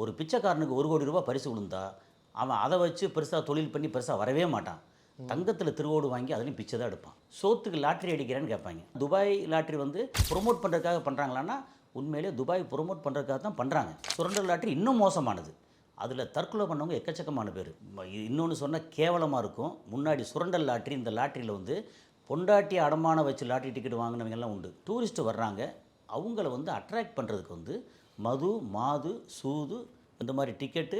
ஒரு பிச்சைக்காரனுக்கு ஒரு கோடி ரூபாய் பரிசு விழுந்தா அவன் அதை வச்சு பெருசாக தொழில் பண்ணி பெருசாக வரவே மாட்டான். தங்கத்தில் திருவோடு வாங்கி அதுலேயும் பிச்சை தான் எடுப்பான். சோத்துக்கு லாட்ரி அடிக்கிறேன்னு கேட்பாங்க. துபாய் லாட்ரி வந்து ப்ரொமோட் பண்ணுறதுக்காக பண்ணுறாங்களான்னா உண்மையிலே துபாய் ப்ரொமோட் பண்ணுறதுக்காக தான் பண்ணுறாங்க சுரண்டல் லாட்ரி இன்னும் மோசமானது. அதில் தற்கொலை பண்ணவங்க எக்கச்சக்கமான பேர். இன்னொன்று சொன்னால் கேவலமாக இருக்கும். முன்னாடி சுரண்டல் லாட்ரி இந்த லாட்ரியில் வந்து பொண்டாட்டி அடமான வச்சு லாட்ரி டிக்கெட் வாங்கினவங்கெல்லாம் உண்டு. டூரிஸ்ட்டு வர்றாங்க. அவங்கள வந்து அட்ராக்ட் பண்ணுறதுக்கு வந்து மது மாது சூது இந்த மாதிரி டிக்கெட்டு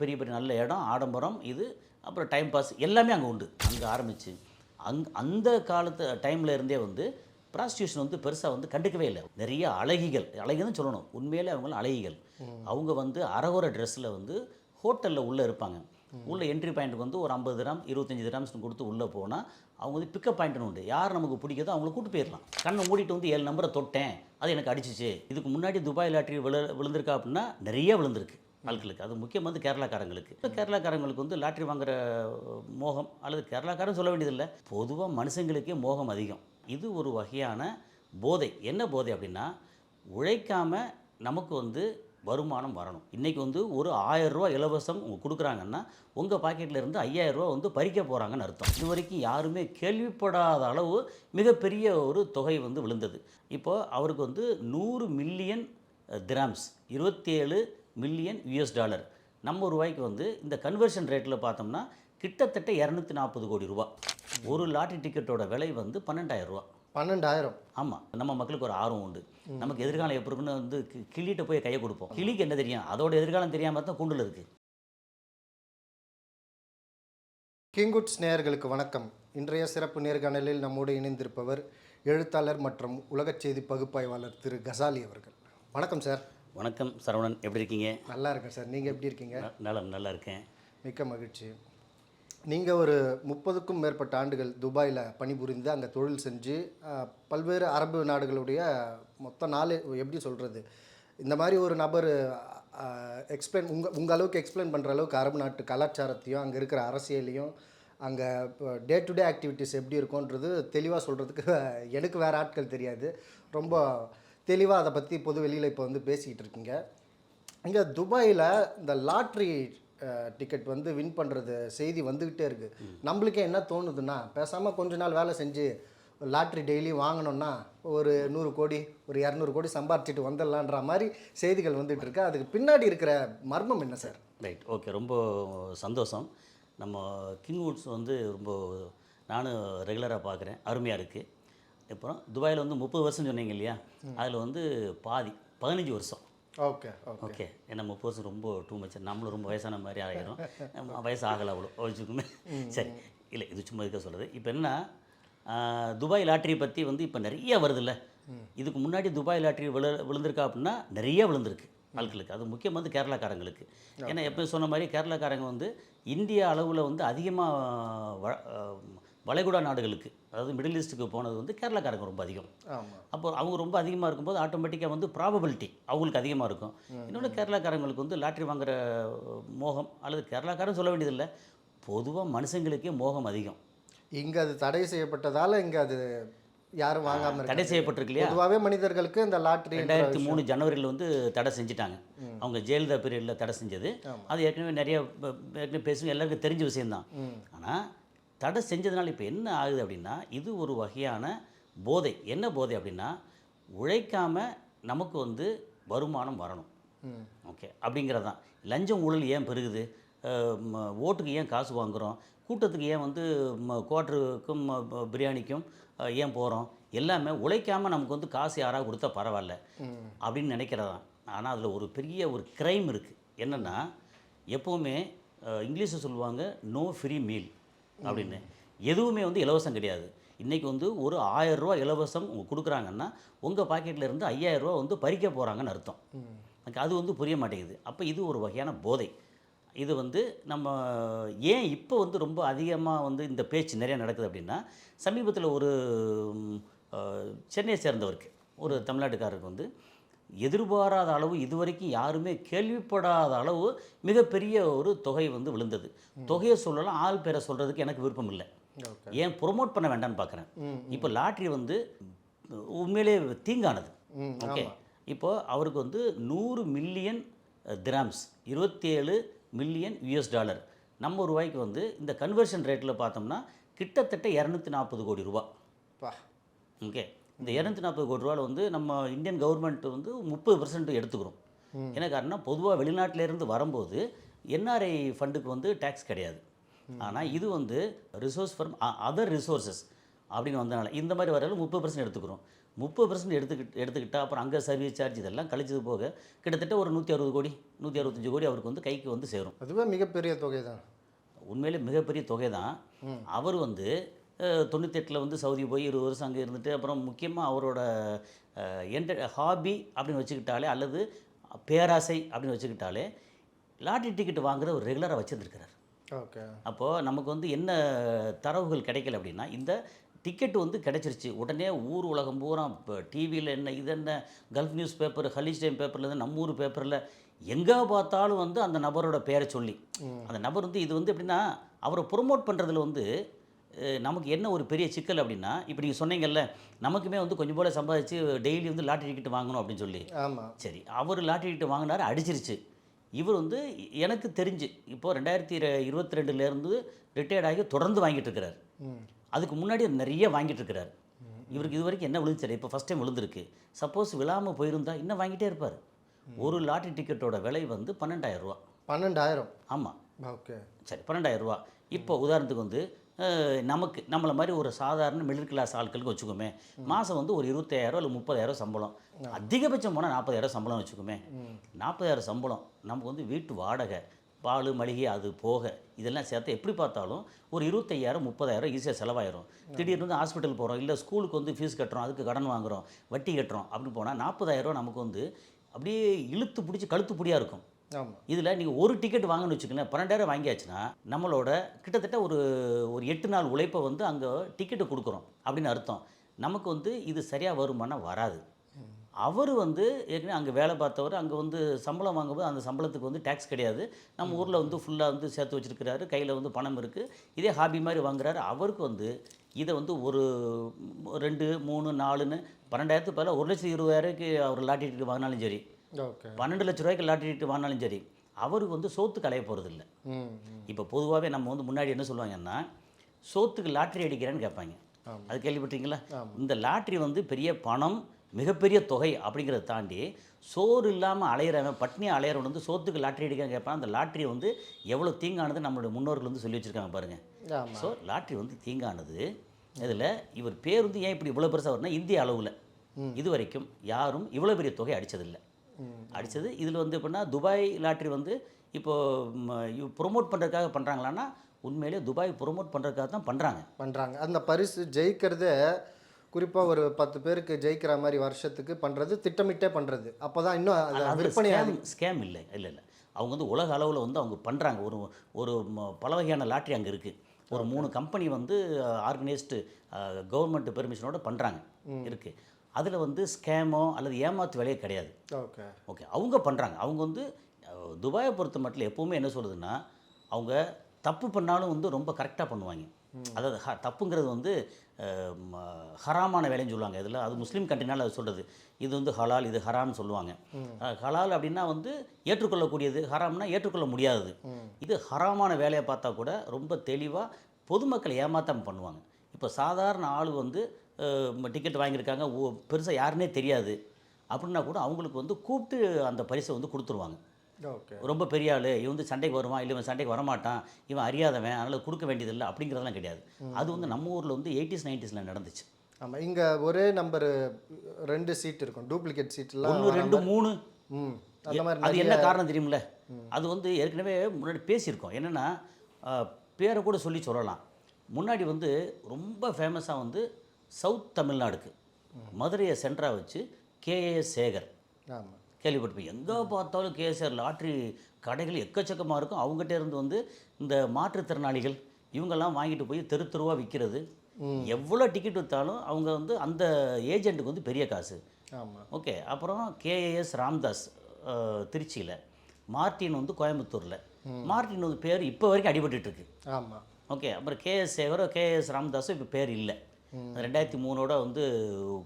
பெரிய பெரிய நல்ல இடம் ஆடம்பரம் இது அப்புறம் டைம் பாஸ் எல்லாமே அங்கே உண்டு. அங்கே ஆரம்பித்து அங் அந்த காலத்து டைமில் இருந்தே வந்து ப்ராஸ்டியூஷன் வந்து பெருசாக வந்து கண்டுக்கவே இல்லை. நிறைய அழகிகள் அழகின்னு சொல்லணும். உண்மையிலே அவங்களும் அழகிகள். அவங்க வந்து அரகுர ட்ரெஸ்ஸில் வந்து ஹோட்டலில் உள்ளே இருப்பாங்க. உள்ள என்ட்ரி பாயிண்ட்டுக்கு வந்து ஒரு ஐம்பது கிராம் இருபத்தஞ்சி கிராம்ஸ்னு கொடுத்து உள்ளே போனால் அவங்க வந்து பிக்கப் பாயிண்ட்னு உண்டு. யார் நமக்கு பிடிக்குதோ அவங்கள கூட்டு போயிடலாம் கண்ணை மூடிட்டு வந்து ஏழு நம்பரை தொட்டேன். அது எனக்கு அடிச்சிச்சு. இதுக்கு முன்னாடி துபாய் லாட்ரி விழு விழுந்திருக்கா அப்படின்னா நிறைய விழுந்திருக்கு ஆட்களுக்கு. அது முக்கியம் வந்து கேரளாக்காரங்களுக்கு. இப்போ கேரளாக்காரங்களுக்கு வந்து லாட்ரி வாங்குற மோகம் அல்லது கேரளாக்காரன் சொல்ல வேண்டியதில்லை. பொதுவாக மனுஷங்களுக்கே மோகம் அதிகம். இது ஒரு வகையான போதை. என்ன போதை அப்படின்னா உழைக்காம நமக்கு வந்து வருமானம் வரணும். இன்றைக்கி வந்து ஒரு ஆயரூவா இலவசம் உங்கள் கொடுக்குறாங்கன்னா உங்கள் பாக்கெட்லேருந்து ஐயாயிரரூவா ஐயாயிரம் ரூபா வந்து பறிக்க போகிறாங்கன்னு அர்த்தம். இது வரைக்கும் யாருமே கேள்விப்படாத அளவு மிகப்பெரிய ஒரு தொகை வந்து விழுந்தது. இப்போது அவருக்கு வந்து நூறு மில்லியன் திராம்ஸ் இருபத்தேழு மில்லியன் யூஎஸ் டாலர் நம்ம ரூபாய்க்கு வந்து இந்த கன்வர்ஷன் ரேட்டில் பார்த்தோம்னா கிட்டத்தட்ட இரநூத்தி நாற்பது கோடி ரூபா ஒரு லாட்டரி டிக்கெட்டோட விலை வந்து பன்னெண்டாயிரம் ரூபா பன்னெண்டாயிரம். ஆமாம் நம்ம மக்களுக்கு ஒரு ஆர்வம் உண்டு. நமக்கு எதிர்காலம் எப்படி இருக்குன்னு வந்து கிளிகிட்ட போய் கையை கொடுப்போம். கிளிக்கு என்ன தெரியும்? அதோட எதிர்காலம் தெரியாமல் தான் கூண்டில் இருக்குது கிங்குட்ஸ் நேயர்களுக்கு வணக்கம். இன்றைய சிறப்பு நேர்காணலில் நம்மோடு இணைந்திருப்பவர் எழுத்தாளர் மற்றும் உலகச் செய்தி பகுப்பாய்வாளர் திரு கசாலி அவர்கள். வணக்கம் சார். வணக்கம் சரவணன். எப்படி இருக்கீங்க? நல்லா இருக்கேன் சார். நீங்கள் எப்படி இருக்கீங்க? ந- நலம் நல்லா இருக்கேன். மிக்க மகிழ்ச்சி. நீங்கள் ஒரு முப்பதுக்கும் மேற்பட்ட ஆண்டுகள் துபாயில் பணிபுரிந்து அங்கே தொழில் செஞ்சு பல்வேறு அரபு நாடுகளுடைய மொத்த நாலு எப்படி சொல்கிறது இந்த மாதிரி ஒரு நபர் எக்ஸ்பிளைன் உங்கள் உங்கள் அளவுக்கு எக்ஸ்பிளைன் பண்ணுற அளவுக்கு அரபு நாட்டு கலாச்சாரத்தையும் அங்கே இருக்கிற அரசியலையும் அங்கே டே டு டே ஆக்டிவிட்டீஸ் எப்படி இருக்கும்ன்றது தெளிவாக சொல்கிறதுக்கு எனக்கு வேறு ஆட்கள் தெரியாது. ரொம்ப தெளிவாக அதை பற்றி பொது வெளியில் இப்போ வந்து பேசிக்கிட்டு இருக்கீங்க. இங்கே துபாயில் இந்த லாட்ரி டிக்கெட் வந்து வின் பண்ணுறது செய்தி வந்துக்கிட்டே இருக்குது நம்மளுக்கே என்ன தோணுதுன்னா பேசாமல் கொஞ்ச நாள் வேலை செஞ்சு லாட்ரி டெய்லி வாங்கினோன்னா ஒரு நூறு கோடி ஒரு இரநூறு கோடி சம்பாரிச்சிட்டு வந்துடலான்ற மாதிரி செய்திகள் வந்துட்டு இருக்கு. அதுக்கு பின்னாடி இருக்கிற மர்மம் என்ன சார்? ரைட் ஓகே ரொம்ப சந்தோஷம். நம்ம கிங்வுட்ஸ் வந்து ரொம்ப நானும் ரெகுலராக பார்க்குறேன் அருமையாக இருக்குது அப்புறம் துபாயில் வந்து முப்பது வருஷம் சொன்னீங்க இல்லையா? அதில் வந்து பாதி பதினஞ்சு வருஷம். ஓகே ஓகே முப்பது வருஷம் ரொம்ப டூ மச் நம்மளும் ரொம்ப வயசான மாதிரி ஆகிடும் நம்ம வயசு ஆகலை அவ்வளோ வச்சுக்கோமே. சரி. இல்லை இது சும்மா இருக்க சொல்கிறது இப்போ என்ன துபாய் லாட்ரி பற்றி வந்து இப்போ நிறைய வருதுல்ல. இதுக்கு முன்னாடி துபாய் லாட்ரி விழு விழுந்திருக்கா அப்படின்னா நிறைய விழுந்திருக்கு ஆட்களுக்கு. அது முக்கியம் வந்து கேரளாக்காரங்களுக்கு. ஏன்னா எப்போ சொன்ன மாதிரி கேரளாக்காரங்க வந்து இந்திய அளவில் வந்து அதிகமாக வளைகுடா நாடுகளுக்கு அதாவது மிடில் ஈஸ்ட்டுக்கு போனது வந்து கேரளாக்காரங்க ரொம்ப அதிகம். அப்போ அவங்க ரொம்ப அதிகமாக இருக்கும்போது ஆட்டோமேட்டிக்காக வந்து ப்ராபபிலிட்டி அவங்களுக்கு அதிகமாக இருக்கும். இன்னொன்று கேரளாக்காரங்களுக்கு வந்து லாட்ரி வாங்குற மோகம் அல்லது கேரளாக்காரன் சொல்ல வேண்டியதில்லை. பொதுவாக மனுஷங்களுக்கே மோகம் அதிகம். இங்கே அது தடை செய்யப்பட்டதால் இங்கே அது யாரும் வாங்காமல் தடை செய்யப்பட்டிருக்கு இல்லையா பொதுவாகவே மனிதர்களுக்கு இந்த லாட்ரி ரெண்டாயிரத்தி மூணு ஜனவரியில் வந்து தடை செஞ்சுட்டாங்க. அவங்க ஜெயலலிதா பீரியடில் தடை செஞ்சது. அது ஏற்கனவே நிறைய ஏற்கனவே பேசும் எல்லாருக்கும் தெரிஞ்ச விஷயம்தான். ஆனால் தடை செஞ்சதுனால இப்போ என்ன ஆகுது அப்படின்னா இது ஒரு வகையான போதை. என்ன போதை அப்படின்னா உழைக்காம நமக்கு வந்து வருமானம் வரணும். ஓகே அப்படிங்கிறது தான் லஞ்சம் ஊழல் ஏன் பெருகுது? ஓட்டுக்கு ஏன் காசு வாங்குகிறோம் கூட்டத்துக்கு ஏன் வந்து ம- குவார்ட்டருக்கும் ம- ப- பிரியாணிக்கும் ஏன் போகிறோம் எல்லாமே உழைக்காமல் நமக்கு வந்து காசு யாராவது கொடுத்தா பரவாயில்ல. அப்படின்னு நினைக்கிறதான் ஆனால் அதில் ஒரு பெரிய ஒரு கிரைம் இருக்குது என்னென்னா எப்போவுமே இங்கிலீஷில் சொல்லுவாங்க நோ ஃப்ரீ மீல் அப்படின்னு. எதுவுமே வந்து இலவசம் கிடையாது. இன்றைக்கி வந்து ஒரு ஆயிரம் ரூபா இலவசம் கொடுக்குறாங்கன்னா உங்கள் பாக்கெட்டில் இருந்து ஐயாயிரம் ரூபா வந்து பறிக்க போகிறாங்கன்னு அர்த்தம். எனக்கு அது வந்து புரிய மாட்டேங்குது. அப்போ இது ஒரு வகையான போதை. இது வந்து நம்ம ஏன் இப்போ வந்து ரொம்ப அதிகமாக வந்து இந்த பேச்சு நிறைய நடக்குது அப்படின்னா சமீபத்தில் ஒரு சென்னையை சேர்ந்தவருக்கு ஒரு தமிழ்நாட்டுக்காரருக்கு வந்து எதிர்பாராத அளவு இதுவரைக்கும் யாருமே கேள்விப்படாத அளவு மிகப்பெரிய ஒரு தொகை வந்து விழுந்தது. தொகையை சொல்லலாம் ஆள் பேரை சொல்கிறதுக்கு எனக்கு விருப்பம் இல்லை. ஏன் ப்ரொமோட் பண்ண வேண்டாம்னு பார்க்குறேன் இப்போ லாட்ரி வந்து உண்மையிலே தீங்கானது. ஓகே. இப்போ அவருக்கு வந்து நூறு மில்லியன் திராம்ஸ் இருபத்தி ஏழு மில்லியன் யூஎஸ் டாலர் நம்ம ரூபாய்க்கு வந்து இந்த கன்வர்ஷன் ரேட்டில் பார்த்தோம்னா கிட்டத்தட்ட இரநூத்தி நாற்பது கோடி ரூபா. ஓகே. இந்த இரநூத்தி நாற்பது கோடி ரூபாவில் வந்து நம்ம இந்தியன் கவர்மெண்ட் வந்து முப்பது பர்சன்ட் எடுத்துக்கிறோம். என்ன காரணம் பொதுவாக வெளிநாட்டிலேருந்து வரும்போது என்ஆர்ஐ ஃபண்டுக்கு வந்து டேக்ஸ் கிடையாது. ஆனால் இது வந்து ரிசோர்ஸ் ஃபார்ம் அதர் ரிசோர்ஸஸ் அப்படின்னு வந்தனால இந்த மாதிரி வரையில முப்பது பர்சன்ட் எடுத்துக்கிறோம். முப்பது பர்சன்ட் எடுத்துக்கிட்டு எடுத்துக்கிட்டா அப்புறம் அங்கே சர்வீஸ் சார்ஜ் இதெல்லாம் கழிச்சது போக கிட்டத்தட்ட ஒரு நூற்றி அறுபது கோடி நூற்றி அறுபத்தஞ்சு கோடி அவருக்கு வந்து கைக்கு வந்து சேரும். அதுவே மிகப்பெரிய தொகை தான் உண்மையிலே மிகப்பெரிய தொகை தான் அவர் வந்து தொண்ணூத்தெட்டில் வந்து சவுதி போய் இருபது வருஷம் அங்கே இருந்துட்டு அப்புறம் முக்கியமாக அவரோட என்ட ஹாபி அப்படின்னு வச்சுக்கிட்டாலே அல்லது பேராசை அப்படின்னு வச்சுக்கிட்டாலே லாட்டரி டிக்கெட் வாங்குற ஒரு ரெகுலராக வச்சுருந்துருக்கிறார். ஓகே. அப்போது நமக்கு வந்து என்ன தரவுகள் கிடைக்கல அப்படின்னா இந்த டிக்கெட் வந்து கிடைச்சிருச்சு. உடனே ஊர் உலகம் பூரா இப்போ டிவியில் என்ன இது என்ன Gulf news paper Khaleej time பேப்பர்லேருந்து நம்ம ஊர் பேப்பரில் எங்கே பார்த்தாலும் வந்து அந்த நபரோட பேரை சொல்லி அந்த நபர் வந்து இது வந்து எப்படின்னா அவரை ப்ரொமோட் பண்ணுறதுல வந்து நமக்கு என்ன ஒரு பெரிய சிக்கல் அப்படின்னா இப்போ நீங்கள் சொன்னீங்கல்ல நமக்குமே வந்து கொஞ்சம் போல சம்பாதிச்சு டெய்லி வந்து லாட்டரி டிக்கெட் வாங்கணும் அப்படின்னு சொல்லி. ஆமாம் சரி அவர் லாட்டரி டிக்கெட் வாங்கினாரு அடிச்சிருச்சு. இவர் வந்து எனக்கு தெரிஞ்சு இப்போ ரெண்டாயிரத்தி இருபத்தி ரெண்டுலேருந்து ரிட்டையர்ட் ஆகி தொடர்ந்து வாங்கிட்டு இருக்கிறார். அதுக்கு முன்னாடி நிறைய வாங்கிட்டு இருக்கிறார். இவருக்கு இது வரைக்கும் என்ன விழுந்துச்சு இப்போ ஃபஸ்ட் டைம் விழுந்திருக்கு. சப்போஸ் விழாமல் போயிருந்தா இன்னும் வாங்கிட்டே இருப்பார். ஒரு லாட்டரி டிக்கெட்டோட விலை வந்து பன்னெண்டாயிரம் ரூபா. பன்னெண்டாயிரம்? ஆமாம் ஓகே. சரி பன்னெண்டாயிரம் ரூபா. இப்போ உதாரணத்துக்கு வந்து நமக்கு நம்மளை மாதிரி ஒரு சாதாரண மிடில் கிளாஸ் ஆட்களுக்கு வச்சுக்கோமே மாதம் வந்து ஒரு இருபத்தாயிரம் இல்லை முப்பதாயிரம் சம்பளம். அதிகபட்சம் போனால் நாற்பதாயிரம் சம்பளம் வச்சுக்கோமே நாற்பதாயிரம் சம்பளம். நமக்கு வந்து வீட்டு வாடகை பால் மளிகை அது போக இதெல்லாம் சேர்த்து எப்படி பார்த்தாலும் ஒரு இருபத்தையாயிரம் முப்பதாயிரம் ஈஸியாக செலவாயிரும். திடீர்னு வந்து ஹாஸ்பிட்டல் போகிறோம் இல்லை ஸ்கூலுக்கு வந்து ஃபீஸ் கட்டுறோம் அதுக்கு கடன் வாங்குறோம் வட்டி கட்டுறோம் அப்படின்னு போனால் நாற்பதாயிரம் நமக்கு வந்து அப்படியே இழுத்து பிடிச்சி கழுத்து பிடியாக இருக்கும். இதில் நீங்கள் ஒரு டிக்கெட் வாங்கணும்னு வச்சுக்கோங்களேன் பன்னெண்டாயிரம் வாங்கியாச்சுன்னா நம்மளோட கிட்டத்தட்ட ஒரு ஒரு எட்டு நாள் உழைப்பை வந்து அங்கே டிக்கெட்டு கொடுக்குறோம் அப்படின்னு அர்த்தம். நமக்கு வந்து இது சரியாக வருமானா வராது. அவர் வந்து ஏற்கனவே அங்கே வேலை பார்த்தவர் அங்கே வந்து சம்பளம் வாங்கும்போது அந்த சம்பளத்துக்கு வந்து டேக்ஸ் கிடையாது. நம்ம ஊரில் வந்து ஃபுல்லாக வந்து சேர்த்து வச்சிருக்கிறாரு கையில் வந்து பணம் இருக்குது இதே ஹாபி மாதிரி வாங்குறாரு. அவருக்கு வந்து இதை வந்து ஒரு ரெண்டு மூணு நாலுன்னு பன்னெண்டாயிரத்துக்கு பதிலாக ஒரு லட்சத்தி இருபதாயிரக்கு அவர் லாட்டரி டிக்கெட் வாங்கினாலும் சரி பன்னெண்டு லட்ச ரூபாய்க்கு லாட்டரி வாங்கினாலும் சரி அவருக்கு வந்து சோத்து கலைய போகிறதில்ல ம் ம். இப்போ பொதுவாகவே நம்ம வந்து முன்னாடி என்ன சொல்லுவாங்கன்னா சோத்துக்கு லாட்டரி அடிக்கிறேன்னு கேட்பாங்க. அது கேள்விப்பட்டீங்களா இந்த லாட்டரி வந்து பெரிய பணம் மிகப்பெரிய தொகை அப்படிங்கிறத தாண்டி சோறு இல்லாமல் அலையிறவன் பட்னி அலையிறவன் வந்து சோத்துக்கு லாட்டரி அடிக்க கேட்பான். அந்த லாட்டரி வந்து எவ்வளோ தீங்கானது நம்மளுடைய முன்னோர்கள் வந்து சொல்லி வச்சுருக்காங்க பாருங்கள் ஸோ லாட்ரி வந்து தீங்கானது. இதில் இவர் பேர் வந்து ஏன் இப்படி இவ்வளோ பெருசாக வரும்னா இந்திய அளவில் இது வரைக்கும் யாரும் இவ்வளோ பெரிய தொகை அடித்ததில்லை அடித்தது இதில் வந்து எப்படின்னா துபாய் லாட்ரி வந்து இப்போது ப்ரொமோட் பண்ணுறதுக்காக பண்ணுறாங்களான்னா உண்மையிலே துபாய் ப்ரொமோட் பண்ணுறதுக்காக தான் பண்ணுறாங்க பண்ணுறாங்க அந்த பரிசு ஜெயிக்கிறதே குறிப்பாக ஒரு பத்து பேருக்கு ஜெயிக்கிற மாதிரி வருஷத்துக்கு பண்ணுறது திட்டமிட்டே பண்ணுறது அப்போ தான் இன்னும் விற்பனை ஸ்கேம் இல்லை இல்லை இல்லை. அவங்க வந்து உலக அளவில் வந்து அவங்க பண்ணுறாங்க ஒரு ஒரு பல வகையான லாட்ரி அங்கே இருக்குது ஒரு மூணு கம்பெனி வந்து ஆர்கனைஸ்டு கவர்மெண்ட் பெர்மிஷனோட பண்ணுறாங்க இருக்குது அதில் வந்து ஸ்கேமோ அல்லது ஏமாத்து வேலையே கிடையாது. ஓகே. ஓகே. அவங்க பண்ணுறாங்க. அவங்க வந்து துபாயை பொறுத்த மட்டும் எப்போவுமே என்ன சொல்லுதுன்னா அவங்க தப்பு பண்ணாலும் வந்து ரொம்ப கரெக்டாக பண்ணுவாங்க. அதாவது ஹ தப்புங்கிறது வந்து ஹராமான வேலைன்னு சொல்லுவாங்க. இதில் அது முஸ்லீம் கண்ட்ரினால அது சொல்கிறது இது வந்து ஹலால் இது ஹராம்னு சொல்லுவாங்க. ஹலால் அப்படின்னா வந்து ஏற்றுக்கொள்ளக்கூடியது. ஹராம்னா ஏற்றுக்கொள்ள முடியாதது இது ஹராமான வேலையை பார்த்தா கூட ரொம்ப தெளிவாக பொதுமக்களை ஏமாத்தாம பண்ணுவாங்க. இப்போ சாதாரண ஆள் வந்து டிக்கெட் வாங்கியிருக்காங்க. பெருசாக யாருன்னே தெரியாது. அப்படின்னா கூட அவங்களுக்கு வந்து கூப்பிட்டு அந்த பரிசை வந்து கொடுத்துருவாங்க. ஓகே. ரொம்ப பெரிய ஆள் இவன் வந்து சண்டைக்கு வருவான் இல்லை இவன் சண்டைக்கு வரமாட்டான் இவன் அறியாதவன் அதனால் கொடுக்க வேண்டியதில்லை அப்படிங்கிறதெல்லாம் கிடையாது. அது வந்து நம்ம ஊரில் வந்து எயிட்டிஸ் நைன்டிஸில் நடந்துச்சு. ஆமாம் இங்கே ஒரே நம்பர் ரெண்டு சீட் இருக்கும். டூப்ளிகேட் சீட்லாம் ஒன்று ரெண்டு மூணு. அது என்ன காரணம் தெரியுமில்ல அது வந்து ஏற்கனவே முன்னாடி பேசியிருக்கோம். என்னென்னா பேரை கூட சொல்லி சொல்லலாம். முன்னாடி வந்து ரொம்ப ஃபேமஸாக வந்து சவுத் தமிழ்நாடுக்கு. மதுரையை சென்டராக வச்சு கேஏஎஸ் சேகர். ஆமாம் கேள்விப்பட்டிருப்பீங்க. எங்கே பார்த்தாலும் கேஎஸ்ஆர் லாட்ரி கடைகள் எக்கச்சக்கமாக இருக்கும். அவங்ககிட்ட இருந்து வந்து இந்த மாற்றுத்திறனாளிகள் இவங்கெல்லாம் வாங்கிட்டு போய் தெரு தெருவாக விற்கிறது எவ்வளோ டிக்கெட் விற்றாலும் அவங்க வந்து அந்த ஏஜென்ட்டுக்கு வந்து பெரிய காசு. ஓகே. அப்புறம் கேஏஎஸ் ராம்தாஸ் திருச்சியில். மார்ட்டின் வந்து கோயம்புத்தூரில். மார்ட்டின் வந்து பேர் இப்போ வரைக்கும் அடிபட்டுட்டு இருக்கு. ஆமாம் ஓகே. அப்புறம் கேஎஸ் சேகரோ கேஎஸ் ராமதாஸும் இப்போ பேர் இல்லை. ரெண்டாயிரத்தி மூணோட வந்து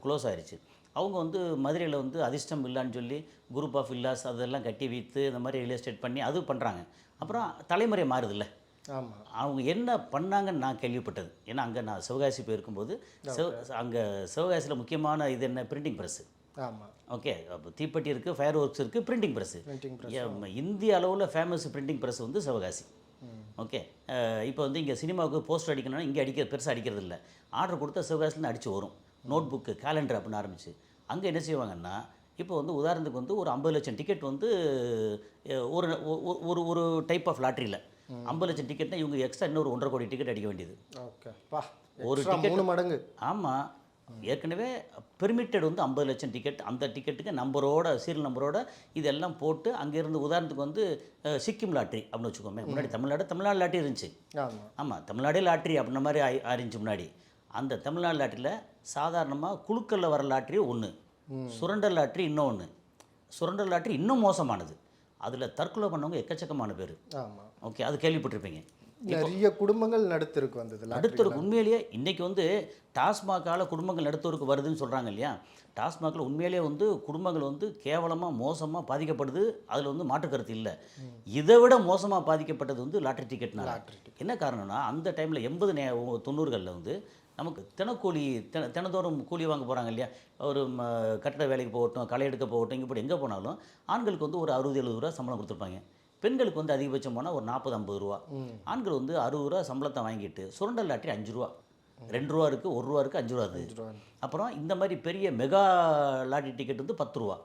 க்ளோஸ் ஆயிருச்சு. அவங்க வந்து மதுரையில் வந்து அதிர்ஷ்டம் வில்லான்னு சொல்லி குரூப் ஆஃப் வில்லாஸ் அதெல்லாம் கட்டி வைத்து இந்த மாதிரி ரியல் எஸ்டேட் பண்ணி அது பண்ணுறாங்க அப்புறம் தலைமுறை மாறுதில்ல. ஆமாம் அவங்க என்ன பண்ணாங்கன்னு நான் கேள்விப்பட்டது. ஏன்னா அங்கே நான் சிவகாசி போயிருக்கும்போது சிவ அங்கே சிவகாசியில் முக்கியமான இது என்ன? பிரிண்டிங் ப்ரெஸ்ஸு ஆமாம் ஓகே அப்போ தீப்பெட்டி இருக்குது ஃபயர் ஒர்க்ஸ் இருக்குது பிரிண்டிங் ப்ரெஸ்ஸு இந்திய அளவில் ஃபேமஸ் பிரிண்டிங் ப்ரெஸ் வந்து சிவகாசி. ஓகே. இப்போ வந்து இங்கே சினிமாவுக்கு போஸ்டர் அடிக்கணும்னா இங்கே அடிக்க பெருசாக அடிக்கிறது இல்லை ஆர்டர் கொடுத்தா சிவகாசிலேருந்து அடிச்சு வரும். நோட் புக்கு கேலண்டர் அப்படின்னு ஆரம்பிச்சு. அங்கே என்ன செய்வாங்கன்னா இப்போ வந்து உதாரணத்துக்கு வந்து ஒரு ஐம்பது லட்சம் டிக்கெட் வந்து ஒரு ஒரு ஒரு டைப் ஆஃப் லாட்ரியில் ஐம்பது லட்சம் டிக்கெட்னா இவங்க எக்ஸ்ட்ரா இன்னொரு ஒன்றரை கோடி டிக்கெட் அடிக்க வேண்டியது. ஓகே. ஒரு ஒரு மூணு மடங்கு. ஆமாம் ஏற்கனவே பெர்மிட்டட் வந்து ஐம்பது லட்சம் டிக்கெட் அந்த டிக்கெட்டுக்கு நம்பரோட சீரியல் நம்பரோட இதெல்லாம் போட்டு அங்கேருந்து உதாரணத்துக்கு வந்து சிக்கிம் லாட்ரி அப்படின்னு வச்சுக்கோமே. முன்னாடி தமிழ்நாடு தமிழ்நாடு லாட்ரி இருந்துச்சு. ஆமாம் தமிழ்நாடே லாட்ரி அப்படின்ன மாதிரி ஆயி- ஆயிருந்துச்சு முன்னாடி. அந்த தமிழ்நாடு லாட்டரியில் சாதாரணமாக குழுக்களில் வர லாட்ரி ஒன்று சுரண்டல் லாட்ரி இன்னொன்று சுரண்டல் லாட்ரி இன்னும் மோசமானது. அதில் தற்கொலை பண்ணவங்க எக்கச்சக்கமான பேர். ஓகே அது கேள்விப்பட்டிருப்பீங்க. நிறைய குடும்பங்கள் நடுத்திருக்கு வந்தது நடுத்தருக்கு உண்மையிலேயே இன்றைக்கி வந்து டாஸ்மாகால குடும்பங்கள் நடுத்தருக்கு வருதுன்னு சொல்கிறாங்க இல்லையா? டாஸ்மாகில் உண்மையிலேயே வந்து குடும்பங்கள் வந்து கேவலமாக மோசமாக பாதிக்கப்படுது. அதில் வந்து மாற்று கருத்து இல்லை இதை விட மோசமாக பாதிக்கப்பட்டது வந்து லாட்டரி டிக்கெட்னால. என்ன காரணம்னா அந்த டைமில் எண்பது நே தொண்ணூறுகளில் வந்து நமக்கு தினக்கூலி தின தினந்தோறும் கூலி வாங்க போகிறாங்க இல்லையா? ஒரு ம, கட்டட வேலைக்கு போகட்டும் களை எடுக்க போகட்டும் இங்கே இப்படி எங்கே போனாலும் ஆண்களுக்கு வந்து ஒரு அறுபது எழுபது ரூபா சம்பளம் கொடுத்துருப்பாங்க. பெண்களுக்கு வந்து அதிகபட்சம் போனால் ஒரு நாற்பது ஐம்பது ரூபா. ஆண்கள் வந்து அறுபது ரூபா சம்பளத்தை வாங்கிட்டு சுரண்டல் லாட்டரி அஞ்சு ரூபா. ரெண்டு ரூபா இருக்குது ஒரு ரூபா இருக்குது அஞ்சு ரூபா இருக்குது அப்புறம் இந்த மாதிரி பெரிய மெகா லாட்டரி டிக்கெட் வந்து பத்து ரூபா.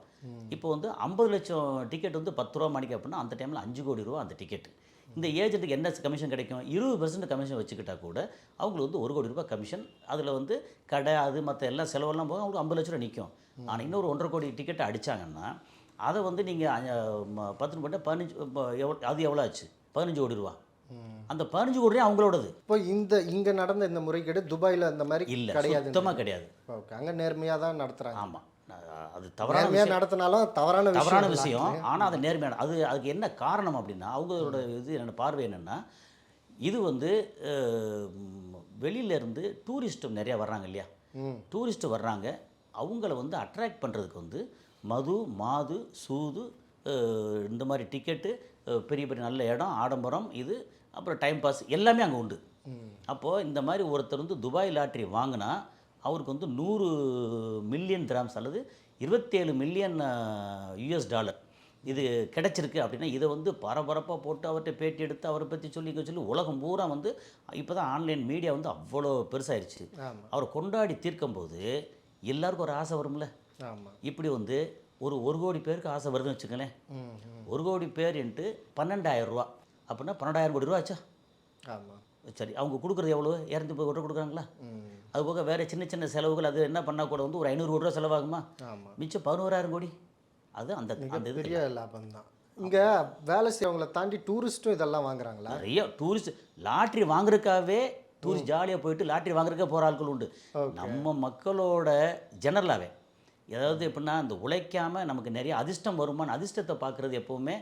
இப்போ வந்து ஐம்பது லட்சம் டிக்கெட் வந்து பத்து ரூபா மணிக்கு அப்படின்னா அந்த டைமில் அஞ்சு கோடி ரூபா அந்த டிக்கெட் இந்த ஏஜென்ட்டுக்கு என்ன கமிஷன் கிடைக்கும்? இருபது பர்சன்ட் கமிஷன் வச்சுக்கிட்டா கூட அவங்களுக்கு வந்து ஒரு கோடி ரூபாய் கமிஷன் அதில் வந்து கடை அது மற்ற எல்லாம் செலவெல்லாம் போக அவங்களுக்கு ஐம்பது லட்ச ரூபா நிற்கும் ஆனால் இன்னொரு ஒன்றரை கோடி டிக்கெட்டை அடித்தாங்கன்னா அதை வந்து நீங்கள் பத்து பண்ண பதினஞ்சு அது எவ்வளோ ஆச்சு பதினஞ்சு கோடி ரூபா. அந்த பதினஞ்சு கோடி அவங்களோடது. இப்போ இந்த இங்க நடந்த இந்த முறைகேடு துபாயில அந்த மாதிரி இல்லை கிடையாது சுத்தமாக கிடையாது. ஓகே அங்க நேர்மையா தான் நடத்துறாங்க. ஆமாம் அது தவறான நடத்தினாலும் தவறான விஷயம் தவறான. விஷயம். ஆனால் அது நேர்மையான அது அதுக்கு என்ன காரணம் அப்படின்னா அவங்களோட இது என்னோட பார்வை என்னென்னா இது வந்து அஹ், ம், வெளியில இருந்து டூரிஸ்ட் நிறையா வர்றாங்க இல்லையா? ம். டூரிஸ்ட் வர்றாங்க. அவங்கள வந்து அட்ராக்ட் பண்ணுறதுக்கு வந்து மது மாது சூது இந்த மாதிரி டிக்கெட்டு பெரிய பெரிய நல்ல இடம் ஆடம்பரம் இது அப்புறம் டைம் பாஸ் எல்லாமே அங்கே உண்டு. அப்போது இந்த மாதிரி ஒருத்தர் வந்து துபாய் லாட்ரி வாங்கினா அவருக்கு வந்து நூறு மில்லியன் கிராம்ஸ் அல்லது இருபத்தேழு மில்லியன் யூஎஸ் டாலர் இது கிடைச்சிருக்கு அப்படின்னா இதை வந்து பரபரப்பாக போட்டு அவர்கிட்ட பேட்டி எடுத்து அவரை பற்றி சொல்லி இங்க சொல்லி உலகம் பூரா வந்து இப்போ தான் ஆன்லைன் மீடியா வந்து அவ்வளோ பெருசாயிருச்சு. ஆமா. அவரை கொண்டாடி தீர்க்கும்போது எல்லாருக்கும் ஒரு ஆசை வரும்ல? இப்படி வந்து ஒரு ஒரு கோடி பேருக்கு ஆசை வருதுன்னு வச்சுக்கங்களேன். ஒரு கோடி பேருன்ட்டு பன்னெண்டாயிரம் ரூபா. அப்படின்னா பன்னெண்டாயிரம் கோடி ரூபா ஆச்சா? சரி அவங்க கொடுக்குறது எவ்வளோ இரநூத்தி முப்பது கோடி கொடுக்குறாங்களா? அது போக வேறு சின்ன சின்ன செலவுகள் அது என்ன பண்ணால் கூட வந்து ஒரு ஐநூறு கோடி ரூபா செலவாகுமா? மிச்சம் பதினோராயிரம் கோடி. அது அந்த அந்த பெரிய லாபம் தான். இங்க வேலை செய்யறவங்கள தாண்டி டூரிஸ்ட்டும் இதெல்லாம் வாங்குறாங்களா? நிறைய டூரிஸ்ட் லாட்ரி வாங்குறதுக்காகவே டூரிஸ்ட் ஜாலியாக போயிட்டு லாட்ரி வாங்குறதுக்கே போகிற ஆட்கள் உண்டு. நம்ம மக்களோட ஜெனரலாகவே ஏதாவது எப்படின்னா இந்த உழைக்காம நமக்கு நிறைய அதிர்ஷ்டம் வருமான்னு அதிர்ஷ்டத்தை பார்க்குறது எப்போவுமே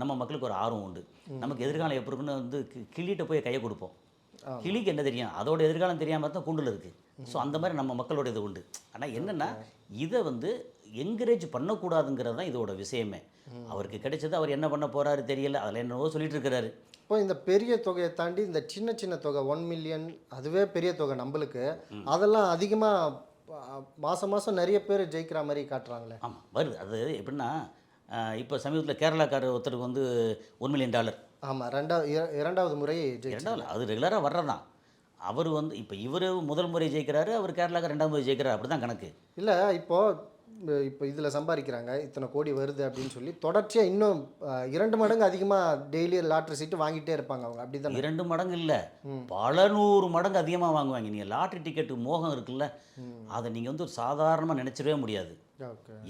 நம்ம மக்களுக்கு ஒரு ஆர்வம் உண்டு. நமக்கு எதிர்காலம் எப்படி இருக்குன்னு வந்து கிளிகிட்ட போய் கையை கொடுப்போம். கிளிக்கு என்ன தெரியும்? அதோட எதிர்காலம் தெரியாமல் தான் கூண்டில் இருக்குது ஸோ அந்த மாதிரி நம்ம மக்களோட இது உண்டு. ஆனால் என்னென்னா இதை வந்து என்கரேஜ் பண்ணக்கூடாதுங்கிறது தான் இதோட விஷயமே. அவருக்கு கிடைச்சது அவர் என்ன பண்ண போறாரு தெரியல. அதில் என்னவோ சொல்லிட்டு இருக்கிறாரு. இப்போ இந்த பெரிய தொகையை தாண்டி இந்த சின்ன சின்ன தொகை ஒன் மில்லியன் அதுவே பெரிய தொகை நம்மளுக்கு. அதெல்லாம் அதிகமாக மாதம் மாதம் நிறைய பேர் ஜெயிக்கிற மாதிரி காட்டுறாங்களே. ஆமாம் வருது. அது எப்படின்னா இப்போ சமீபத்தில் கேரளாக்காரர் ஒருத்தருக்கு வந்து ஒன் மில்லியன் டாலர் ஆமாம் ரெண்டாவது இர- இரண்டாவது முறை இரண்டாவது அது ரெகுலராக வர்றதான் அவர் வந்து இப்போ இவர் முதல் முறை ஜெயிக்கிறாரு அவர் கேரளாக்கு ரெண்டாவது முறை ஜெயிக்கிறார் அப்படி தான் கணக்கு. இல்லை இப்போது இப்போ இதில் சம்பாதிக்கிறாங்க இத்தனை கோடி வருது அப்படின்னு சொல்லி தொடர்ச்சியாக இன்னும் இரண்டு மடங்கு அதிகமாக டெய்லி லாட்ரி சீட்டு வாங்கிட்டே இருப்பாங்க அவங்க. அப்படி தானே இரண்டு மடங்கு இல்லை. பல நூறு மடங்கு அதிகமாக வாங்குவாங்க. நீங்கள் லாட்ரி டிக்கெட்டு மோகம் இருக்குல்ல அதை நீங்கள் வந்து ஒரு சாதாரணமாக நினச்சிடவே முடியாது.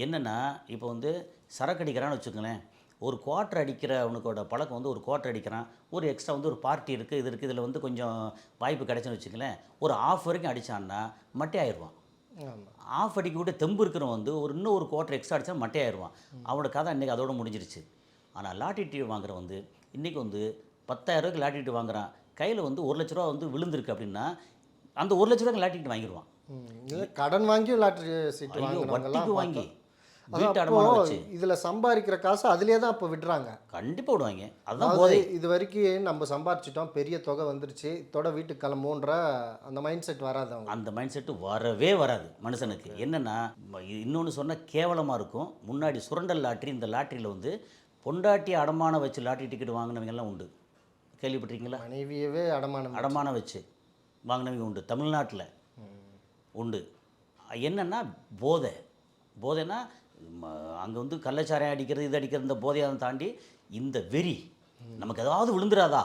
என்னென்னா இப்போ வந்து சரக்கு அடிக்கிறான்னு வச்சுக்கோங்களேன் ஒரு குவார்ட்டர் அடிக்கிற அவனுக்கோட பழக்கம் வந்து ஒரு குவார்ட்டர் அடிக்கிறான் ஒரு எக்ஸ்ட்ரா வந்து ஒரு பார்ட்டி இருக்குது இது இருக்குது இதில் வந்து கொஞ்சம் வாய்ப்பு கிடைச்சுன்னு வச்சுக்கங்களேன் ஒரு ஆஃப் வரைக்கும் அடித்தான்னா மட்டை ஆயிடுவான் ஆஃப் அடிக்கக்கூடிய தெம்பு இருக்கிறவன் வந்து ஒரு இன்னும் ஒரு குவார்ட்டர் எக்ஸ்ட்ரா அடித்தா மட்டை ஆயிடுவான் அவனோட கதை இன்றைக்கி அதோட முடிஞ்சிருச்சு. ஆனால் லாட்டரி டிக்கெட் வாங்குற வந்து இன்றைக்கி வந்து பத்தாயிரம் ரூபாய்க்கு லாட்டரி டிக்கெட் வாங்குறான். கையில் வந்து ஒரு லட்ச ரூபா வந்து விழுந்திருக்கு அப்படின்னா அந்த ஒரு லட்ச ரூபாய்க்கு டிக்கெட் வாங்கிடுவான். கடன் வாங்கியும் லாட்டரி சீட்டு வாங்கி. இதுல சம்பாதிக்கிற காசு அதுலயே தான் அப்போ விடுறாங்க. கண்டிப்பாக விடுவாங்க. போதை. இது வரைக்கும் நம்ம சம்பாரிச்சிட்டோம் பெரிய தொகை வந்துருச்சு இதோட வீட்டுக்கு கிளம்புன்ற அந்த மைண்ட் செட் வராது அவங்க. அந்த மைண்ட் செட்டு வரவே வராது மனுஷனுக்கு. என்னென்னா இன்னொன்று சொன்னால் கேவலமாக இருக்கும். முன்னாடி சுரண்டல் லாட்ரி இந்த லாட்ரியில் வந்து பொண்டாட்டி அடமானம் வச்சு லாட்ரி டிக்கெட் வாங்கினவங்கெல்லாம் உண்டு. கேள்விப்பட்டிருக்கீங்களா? மனைவியவே அடமானம் அடமானம் வச்சு வாங்கினவங்க உண்டு. தமிழ்நாட்டில் உண்டு. என்னென்னா போதை. போதைன்னா அங்கே வந்து கள்ளச்சாராயம் அடிக்கிறது இது அடிக்கிறது இந்த போதையை தாண்டி இந்த வெறி நமக்கு ஏதாவது விழுந்துராதா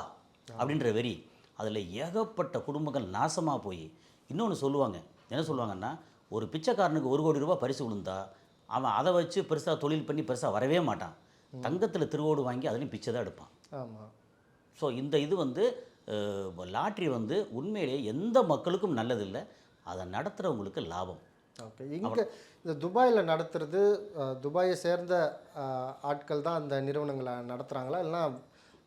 அப்படின்ற வெறி. அதில் ஏகப்பட்ட குடும்பங்கள் நாசமாக போய். இன்னொன்று சொல்லுவாங்க. என்ன சொல்லுவாங்கன்னா ஒரு பிச்சைக்காரனுக்கு ஒரு கோடி ரூபாய் பரிசு விழுந்தா அவன் அதை வச்சு பெருசாக தொழில் பண்ணி பெருசாக வரவே மாட்டான். தங்கத்தில் திருவோடு வாங்கி அதுலேயும் பிச்சை தான் எடுப்பான். ஆமா. ஸோ இந்த இது வந்து லாட்ரி வந்து உண்மையிலேயே எந்த மக்களுக்கும் நல்லதில்லை. அதை நடத்துகிறவங்களுக்கு லாபம். ஓகே. இங்க இந்த துபாயில நடத்துறது துபாயை சேர்ந்த ஆட்கள் தான் அந்த நிறுவனங்களை நடத்துறாங்களா? இல்லைன்னா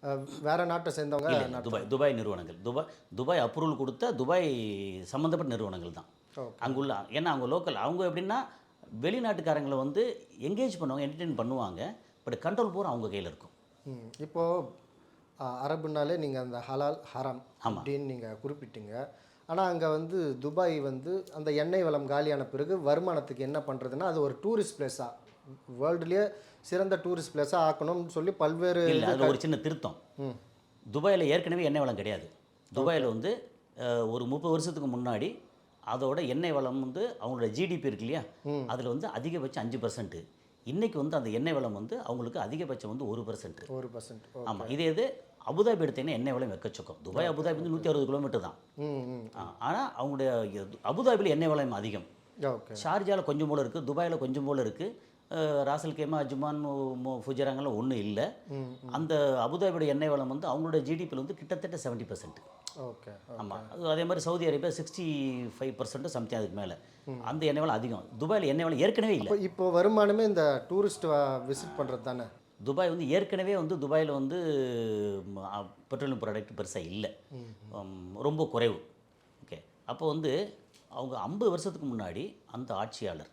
அஹ், வேற நாட்டை சேர்ந்தவங்க துபாய் துபாய் நிறுவனங்கள். துபாய் துபாய் அப்ரூவல் கொடுத்த துபாய் சம்மந்தப்பட்ட நிறுவனங்கள் தான். அங்குள்ள ஏன்னா அவங்க லோக்கல் அவங்க எப்படின்னா வெளிநாட்டுக்காரங்களை வந்து என்கேஜ் பண்ணுவாங்க என்டர்டெயின் பண்ணுவாங்க பட் கண்ட்ரோல் பூரா அவங்க கையில் இருக்கும். ம். இப்போ அஹ், அரபுனாலே நீங்கள் அந்த ஹலால் ஹராம். அப்படின்னு நீங்கள் குறிப்பிட்டீங்க. ஆனால் அங்கே வந்து துபாய் வந்து அந்த எண்ணெய் வளம் காலியான பிறகு வருமானத்துக்கு என்ன பண்ணுறதுன்னா அது ஒரு டூரிஸ்ட் பிளேஸாக வேர்ல்டுலேயே சிறந்த டூரிஸ்ட் பிளேஸாக ஆக்கணும்னு சொல்லி பல்வேறு இல்லை அதில் ஒரு சின்ன திருத்தம். துபாயில் ஏற்கனவே எண்ணெய் வளம் கிடையாது. துபாயில் வந்து ஒரு முப்பது வருஷத்துக்கு முன்னாடி அதோட எண்ணெய் வளம் வந்து அவங்களோட ஜிடிபி இருக்கு இல்லையா? அதில் வந்து அதிகபட்சம் அஞ்சு பர்சன்ட் இன்றைக்கி வந்து அந்த எண்ணெய் வளம் வந்து அவங்களுக்கு அதிகபட்சம் வந்து ஒரு பர்சன்ட் ஒரு பர்சன்ட் ஆமாம் இதே இது அபுதாபி எடுத்தீங்கன்னா எண்ணெய் வளம் வெக்கச்சொக்கம். துபாய் அபுதாபி வந்து நூற்றி அறுபது கிலோமீட்டர் தான். ஆனால் அவங்களுடைய அபுதாபியில் எண்ணெய் வளம் அதிகம். ஷார்ஜாவில் கொஞ்சம் போல் இருக்குது துபாயில் கொஞ்சம் போல் இருக்குது ராசல் கேமா அஜ்மான் ஃபுஜராங்கெல்லாம் ஒன்றும் இல்லை. அந்த அபுதாபியோட எண்ணெய் வளம் வந்து அவங்களோட ஜிடிபியில் வந்து கிட்டத்தட்ட செவன்ட்டி பர்சன்ட் ஓகே ஆமாம் அது அதே மாதிரி Saudi Arabia sixty five percent something அதுக்கு மேலே. அந்த எண்ணெய் வளம் அதிகம். துபாயில் எண்ணெய் வளம் ஏற்கனவே இல்லை. இப்போ இப்போ வருமானமே இந்த டூரிஸ்ட் விசிட் பண்ணுறது தானே துபாய் வந்து ஏற்கனவே வந்து துபாயில் வந்து பெட்ரோலியம் ப்ராடக்ட் பெருசாக இல்லை. ரொம்ப குறைவு. ஓகே. அப்போ வந்து அவங்க ஐம்பது வருஷத்துக்கு முன்னாடி அந்த ஆட்சியாளர்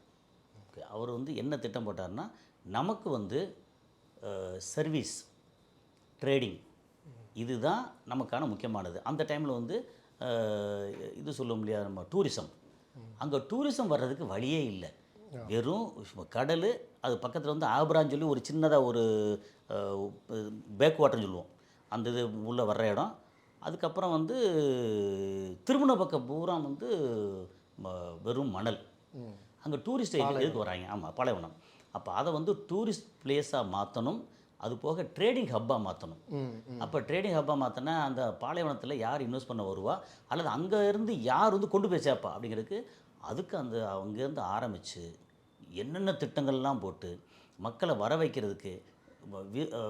ஓகே அவர் வந்து என்ன திட்டம் போட்டார்னா நமக்கு வந்து சர்வீஸ் ட்ரேடிங் இதுதான் நமக்கான முக்கியமானது. அந்த டைமில் வந்து இது சொல்ல முடியாது நம்ம டூரிசம் அங்கே டூரிசம் வர்றதுக்கு வழியே இல்லை. வெறும் கடல் அது பக்கத்தில் வந்து ஆபரான்னு சொல்லி ஒரு சின்னதாக ஒரு பேக் வாட்டர்னு சொல்லுவோம். அந்த இது உள்ளே வர்ற இடம். அதுக்கப்புறம் வந்து திருமண பக்கம் பூரா வந்து வெறும் மணல். அங்கே டூரிஸ்ட் எதுக்கு வராங்க? ஆமாம் பாலைவனம். அப்போ அதை வந்து டூரிஸ்ட் பிளேஸாக மாற்றணும் அது போக ட்ரேடிங் ஹப்பாக மாற்றணும் அப்போ ட்ரேடிங் ஹப்பாக மாற்றினா அந்த பாலைவனத்தில் யார் இன்வெஸ்ட் பண்ண வருவா? அல்லது அங்கே இருந்து யார் வந்து கொண்டு போய் சேர்ப்பா? அப்படிங்கிறதுக்கு அதுக்கு அந்த அங்கேருந்து ஆரம்பித்து என்னென்ன திட்டங்கள்லாம் போட்டு மக்களை வர வைக்கிறதுக்கு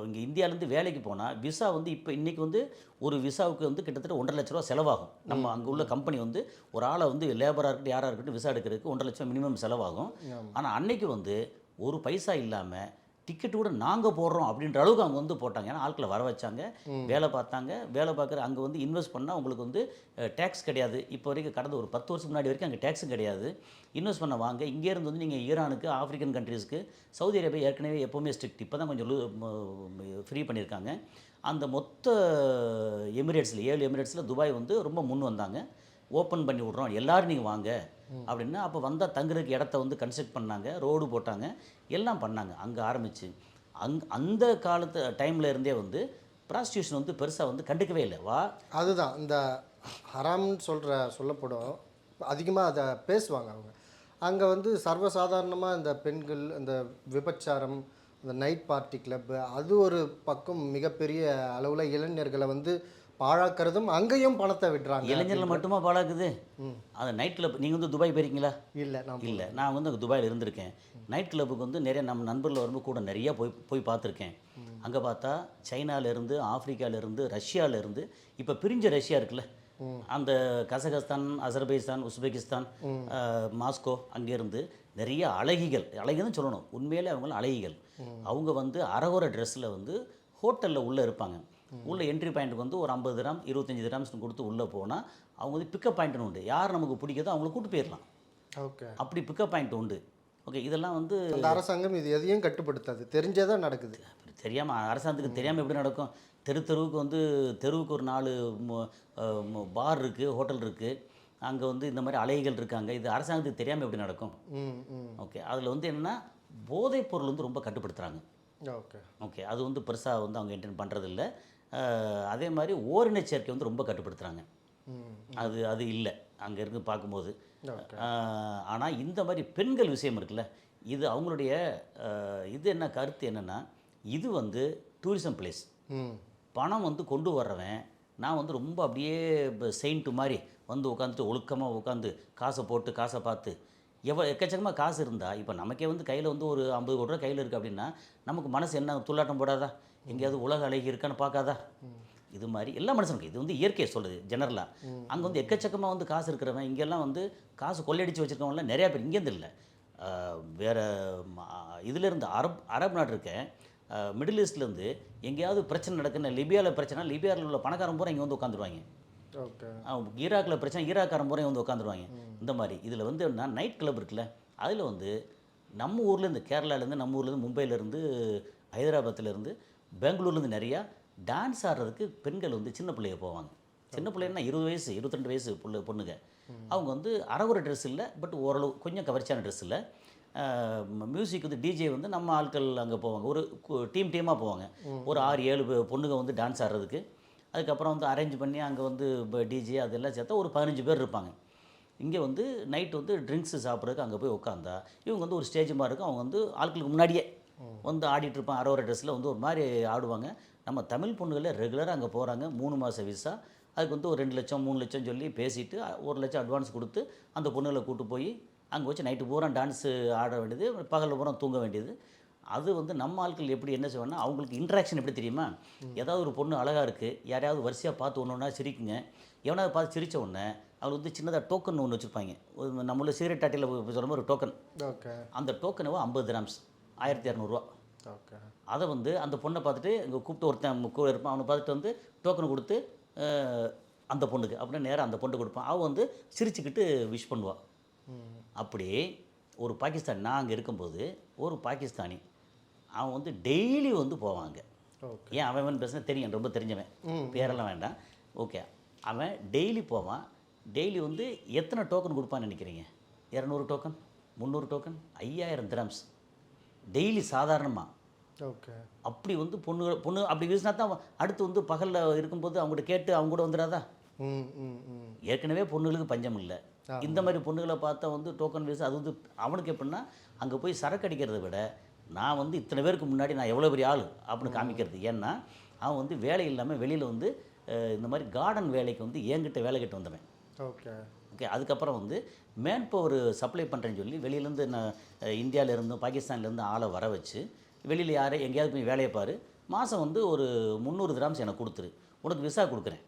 இங்கே இந்தியாவிலேருந்து வேலைக்கு போனால் விசா வந்து இப்போ இன்றைக்கி வந்து ஒரு விசாவுக்கு வந்து கிட்டத்தட்ட ஒன்றரை லட்ச ரூபா செலவாகும். நம்ம அங்கே உள்ள கம்பெனி வந்து ஒரு ஆளை வந்து லேபராக இருக்கட்டும் யாராக இருக்கட்டும் விசா எடுக்கிறதுக்கு ஒன்றரை லட்சம் மினிமம் செலவாகும். ஆனால் அன்னைக்கு வந்து ஒரு பைசா இல்லாமல் டிக்கெட் கூட நாங்கள் போடுறோம் அப்படின்ற அளவுக்கு அவங்க வந்து போட்டாங்க. ஏன்னா ஆட்களை வர வச்சாங்க. வேலை பார்த்தாங்க. வேலை பார்க்குற அங்கே வந்து இன்வெஸ்ட் பண்ணால் உங்களுக்கு வந்து டேக்ஸ் கிடையாது. இப்போ வரைக்கும் கடந்த ஒரு பத்து வருஷம் முன்னாடி வரைக்கும் அங்கே டேக்ஸும் கிடையாது. இன்வெஸ்ட் பண்ண வாங்க. இங்கேருந்து வந்து நீங்கள் ஈரானுக்கு ஆப்பிரிக்கன் கண்ட்ரீஸ்க்கு சவுதி அரேபியா ஏற்கனவே எப்போவுமே ஸ்ட்ரிக்ட் இப்போ தான் கொஞ்சம் ஃப்ரீ பண்ணியிருக்காங்க. அந்த மொத்த எமிரேட்ஸில் ஏழு எமிரேட்ஸில் துபாய் வந்து ரொம்ப முன் வந்தாங்க. ஓப்பன் பண்ணி விட்றோம். எல்லாரும் நீங்கள் வாங்க. அப்படின்னு அப்போ வந்தால் தங்குறதுக்கு இடத்த வந்து கன்ஸ்ட்ரக்ட் பண்ணாங்க. ரோடு போட்டாங்க. எல்லாம் பண்ணாங்க. அங்கே ஆரம்பிச்சு அங் அந்த காலத்து டைமில் இருந்தே வந்து ப்ராஸ்டியூஷன் வந்து பெருசாக வந்து கண்டுக்கவே இல்லை. வா. அதுதான். இந்த ஹராம்னு சொல்கிற சொல்லப்படும். அதிகமாக அதை பேசுவாங்க அவங்க. அங்கே வந்து சர்வசாதாரணமாக இந்த பெண்கள் இந்த விபச்சாரம் இந்த நைட் பார்ட்டி கிளப்பு அது ஒரு பக்கம் மிகப்பெரிய அளவில் இளைஞர்களை வந்து பாழாக்கிறதும் அங்கேயும் பணத்தை விடுறாங்க இளைஞர்கள் மட்டுமா பாழாக்குது? அது நைட் கிளப் நீங்கள் வந்து துபாய் போயிருக்கீங்களா? இல்லை நான் இல்லை. நான் வந்து அங்கே துபாயில் இருந்திருக்கேன். நைட் கிளப்புக்கு வந்து நிறைய நம்ம நண்பர்கள் வரும்போது கூட நிறையா போய் போய் பார்த்துருக்கேன். அங்கே பார்த்தா சைனாலேருந்து ஆப்பிரிக்காலேருந்து ரஷ்யாவிலேருந்து இப்போ பிரிஞ்ச ரஷ்யா இருக்குல்ல? அந்த கசகஸ்தான் அசர்பைஸ்தான் உஸ்பெகிஸ்தான் மாஸ்கோ அங்கேருந்து நிறைய அழகிகள் அழகின்னு சொல்லணும். உண்மையிலே அவங்களும் அழகிகள். அவங்க வந்து அரகுர ட்ரெஸ்ஸில் வந்து ஹோட்டலில் உள்ளே இருப்பாங்க. உள்ள என்ட்ரி பாயிண்ட்டுக்கு வந்து ஒரு ஐம்பது கிராம் இருபத்தஞ்சி கிராம்ஸ் கொடுத்து உள்ளே போனால் அவங்க வந்து பிக்கப் பாயிண்ட்னு உண்டு. யார் நமக்கு பிடிக்குதோ அவங்கள கூட்டு போயிடலாம் ஓகே. அப்படி பிக்கப் பாயிண்ட் உண்டு. ஓகே இதெல்லாம் வந்து அந்த அரசாங்கம் இது எதையும் கட்டுப்படுத்தாது. தெரிஞ்சே தான் நடக்குது. தெரியாமல் அரசாங்கத்துக்கு தெரியாமல் எப்படி நடக்கும்? தெரு தெருவுக்கு வந்து தெருவுக்கு ஒரு நாலு பார் இருக்குது ஹோட்டல் இருக்குது அங்கே வந்து இந்த மாதிரி அலைகள் இருக்காங்க. இது அரசாங்கத்துக்கு தெரியாமல் எப்படி நடக்கும்? ஓகே அதில் வந்து என்னென்னா போதைப் பொருள் வந்து ரொம்ப கட்டுப்படுத்துகிறாங்க ஓகே. ஓகே அது வந்து பெருசாக வந்து அவங்க என்டர்ன் பண்ணுறதில்ல அதே மாதிரி ஓரின சேர்க்கை வந்து ரொம்ப கட்டுப்படுத்துகிறாங்க அது அது இல்லை. அங்கே இருந்து பார்க்கும்போது. ஆனால் இந்த மாதிரி பெண்கள் விஷயம் இருக்குல்ல இது அவங்களுடைய இது என்ன கருத்து என்னென்னா இது வந்து டூரிசம் பிளேஸ் பணம் வந்து கொண்டு வர்றவன் நான் வந்து ரொம்ப அப்படியே செயின்ட்டு மாதிரி வந்து உட்காந்துட்டு ஒழுக்கமாக உட்காந்து காசை போட்டு காசை பார்த்து எவ்வளோ எக்கச்சக்கமாக காசு இருந்தால் இப்போ நமக்கே வந்து கையில் வந்து ஒரு ஐம்பது கோடி ரூபா கையில் இருக்குது அப்படின்னா நமக்கு மனசு என்ன துள்ளாட்டம் போடாதா? எங்கேயாவது உலக அழகி இருக்கான்னு பார்க்காதா? இது மாதிரி எல்லா மனுஷனுக்கும் இது வந்து இயற்கையை சொல்லுது ஜெனரலாக அங்கே வந்து எக்கச்சக்கமாக வந்து காசு இருக்கிறவன் இங்கெல்லாம் வந்து காசு கொள்ளையடிச்சு வச்சுருக்கவங்களாம் நிறையா பேர் இங்கேருந்து இல்லை. வேற இதுலேருந்து அரப் அரப் நாடு இருக்க மிடில் ஈஸ்ட்லேருந்து எங்கேயாவது பிரச்சனை நடக்குன்னு லிபியாவில் பிரச்சனை லிபியாவில் உள்ள பணக்காரன் பூரா இங்கே வந்து உட்காந்துருவாங்க ஓகே. ஈராக்கில் பிரச்சனை ஈராக்காரன் பூரா வந்து உட்காந்துருவாங்க இந்த மாதிரி இதில் வந்து என்ன நைட் கிளப் இருக்குல்ல அதில் வந்து நம்ம ஊர்லேருந்து கேரளாலேருந்து நம்ம ஊர்லேருந்து மும்பையிலேருந்து ஹைதராபாத்லேருந்து பெங்களூர்லேருந்து நிறையா டான்ஸ் ஆடுறதுக்கு பெண்கள் வந்து சின்ன பிள்ளைங்க போவாங்க. சின்ன பிள்ளைன்னா இருபது வயசு இருபத்திரெண்டு வயசு புள்ள பொண்ணுங்க. அவங்க வந்து அறகுறை ட்ரெஸ் இல்லை பட் ஓரளவு கொஞ்சம் கவர்ச்சியான ட்ரெஸ் இல்லை. மியூசிக் வந்து டிஜே வந்து நம்ம ஆட்கள் அங்கே போவாங்க. ஒரு டீம் டீமாக போவாங்க. ஒரு ஆறு ஏழு பொண்ணுங்க வந்து டான்ஸ் ஆடுறதுக்கு. அதுக்கப்புறம் வந்து அரேஞ்ச் பண்ணி அங்கே வந்து டிஜே அதெல்லாம் சேர்த்தா ஒரு பதினஞ்சு பேர் இருப்பாங்க. இங்கே வந்து நைட் வந்து ட்ரிங்க்ஸு சாப்பிட்றதுக்கு அங்கே போய் உட்காந்தா இவங்க வந்து ஒரு ஸ்டேஜ் மாதிரி இருக்கும். அவங்க வந்து ஆட்களுக்கு முன்னாடியே வந்து ஆடிட்டு இருப்பான் அரோர ட்ரெஸ்ஸில் வந்து ஒரு மாதிரி ஆடுவாங்க. நம்ம தமிழ் பொண்ணுகளே ரெகுலராக அங்கே போகிறாங்க மூணு மாத விசா அதுக்கு வந்து ஒரு ரெண்டு லட்சம் மூணு லட்சம் சொல்லி பேசிட்டு ஒரு லட்சம் அட்வான்ஸ் கொடுத்து அந்த பொண்ணுகளை கூட்டு போய் அங்கே வச்சு நைட்டு பூரா டான்ஸு ஆட வேண்டியது பகலில் பூரா தூங்க வேண்டியது. அது வந்து நம்ம ஆட்கள் எப்படி என்ன செய்வாங்கன்னா அவங்களுக்கு இன்ட்ராக்ஷன் எப்படி தெரியுமா? ஏதாவது ஒரு பொண்ணு அழகாக இருக்குது யாரையாவது வரிசையாக பார்த்து ஒன்று ஒன்றா சிரிக்குங்க. எவனாவது பார்த்து சிரித்த உடனே அவங்களுக்கு வந்து சின்னதாக டோக்கன் ஒன்று வச்சுருப்பாங்க. நம்மள சிகரெட் அட்டையில் சொல்ல மாதிரி ஒரு டோக்கன் ஓகே அந்த டோக்கனவோ ஐம்பது கிராம்ஸ் ஆயிரத்தி இரநூறுவா. ஓகே. அதை வந்து அந்த பொண்ணை பார்த்துட்டு இங்கே கூப்பிட்டு ஒருத்தன் கூட இருப்பான். அவனை பார்த்துட்டு வந்து டோக்கன் கொடுத்து அந்த பொண்ணுக்கு. அப்படின்னு நேராக அந்த பொண்ணு கொடுப்பான். அவன் வந்து சிரிச்சுக்கிட்டு விஷ் பண்ணுவாள் அப்படி ஒரு பாகிஸ்தான் நான் அங்கே இருக்கும்போது ஒரு பாகிஸ்தானி அவன் வந்து டெய்லி வந்து போவாங்க ஏன் அவன் அவன் பேசுனா தெரியும் ரொம்ப தெரிஞ்சவன். பேரெல்லாம் வேண்டாம். ஓகே. அவன் டெய்லி போவான். டெய்லி வந்து எத்தனை டோக்கன் கொடுப்பான்னு நினைக்கிறீங்க? இரநூறு டோக்கன் முந்நூறு டோக்கன் ஐயாயிரம் திரம்ஸ் டெய்லி சாதாரணமாக ஓகே. அப்படி வந்து பொண்ணு பொண்ணு அப்படி வீசினா தான் அடுத்து வந்து பகலில் இருக்கும்போது அவங்ககிட்ட கேட்டு அவங்க கூட வந்துடாதா ஏற்கனவே பொண்ணுகளுக்கு பஞ்சம் இல்லை. இந்த மாதிரி பொண்ணுகளை பார்த்தா வந்து டோக்கன் வீச அது வந்து அவனுக்கு எப்படின்னா அங்கே போய் சரக்கு அடிக்கிறத விட நான் வந்து இத்தனை பேருக்கு முன்னாடி நான் எவ்வளோ பெரிய ஆள் அப்படின்னு காமிக்கிறது. ஏன்னா அவன் வந்து வேலை இல்லாமல் வெளியில் வந்து இந்த மாதிரி கார்டன் வேலைக்கு வந்து என்கிட்ட வேலை கிட்ட வந்தவன். ஓகே. ஓகே அதுக்கப்புறம் வந்து மேன் பவர் சப்ளை பண்ணுறேன்னு சொல்லி வெளியிலேருந்து நான் அஹ், இந்தியாவிலேருந்து பாகிஸ்தான்லேருந்து ஆளை வர வச்சு வெளியில் யாரை எங்கேயாவது போய் வேலையை பாரு மாதம் வந்து ஒரு முந்நூறு கிராம்ஸ் எனக்கு கொடுத்துரு. உனக்கு விசா கொடுக்குறேன்.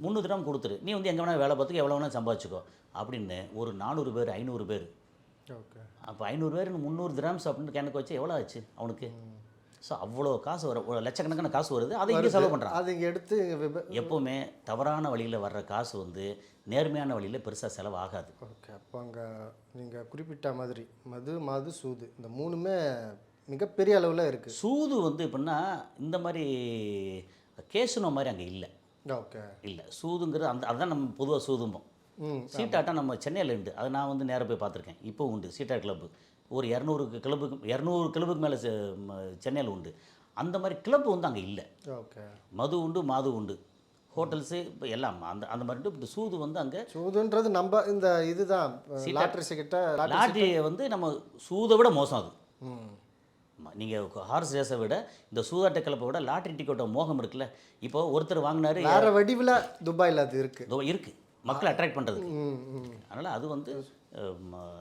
முந்நூறு கிராம் கொடுத்துரு. நீ வந்து எங்கே வேணால் வேலை பார்த்துக்க எவ்வளோ வேணால் சம்பாதிச்சுக்கோ. அப்படின்னு ஒரு நானூறு பேர் ஐநூறு பேர். ஓகே. அப்போ ஐநூறு பேர் முந்நூறு கிராம்ஸ் அப்படின்னு கணக்கு வச்சு எவ்வளோ ஆச்சு அவனுக்கு? ஸோ அவ்வளோ காசு வர ஒரு லட்சக்கணக்கான காசு வருது அதை இங்கே செலவு பண்ணுறான் அது இங்கே எடுத்து எப்போவுமே தவறான வழியில் வர்ற காசு வந்து நேர்மையான வழியில் பெருசாக செலவாகாது. ஓகே அப்போ அங்கே நீங்கள் குறிப்பிட்ட மாதிரி மது மாது சூது இந்த மூணுமே மிகப்பெரிய அளவில் இருக்குது சூது வந்து எப்படின்னா இந்த மாதிரி கேசுனோ மாதிரி அங்கே இல்லை. ஓகே. இல்லை சூதுங்கிறது அந்த அதுதான் நம்ம பொதுவாக சூதும்போம். சீட்டாட்டம் நம்ம சென்னையில் உண்டு. அதை நான் வந்து நேராக போய் பார்த்துருக்கேன். இப்போ உண்டு சீட்டாட் கிளப்பு. ஒரு இரநூறு கிளப்புக்கு இரநூறு கிளப்புக்கு மேலே சென்னையில் உண்டு. அந்த மாதிரி கிளப்பு வந்து அங்கே இல்லை. ஓகே. மது உண்டு மாது உண்டு. ஹோட்டல்ஸு இப்போ எல்லாம் அந்த அந்த மாதிரி. இந்த சூது வந்து அங்கே சூதுன்றது நம்ம இந்த இதுதான். லாட்ரி கிட்ட லாட்ரி வந்து நம்ம சூதை விட மோசம் அது. நீங்கள் ஹார்ஸ் ரேஸை விட இந்த சூதாட்ட கிளப்பை விட லாட்ரி டிக்கெட்டோட மோகம் இருக்குல்ல. இப்போ ஒருத்தர் வாங்கினாரு வேற வடிவில் துபாயில் அது இருக்குது இருக்குது மக்களை அட்ராக்ட் ம் அதனால் அது வந்து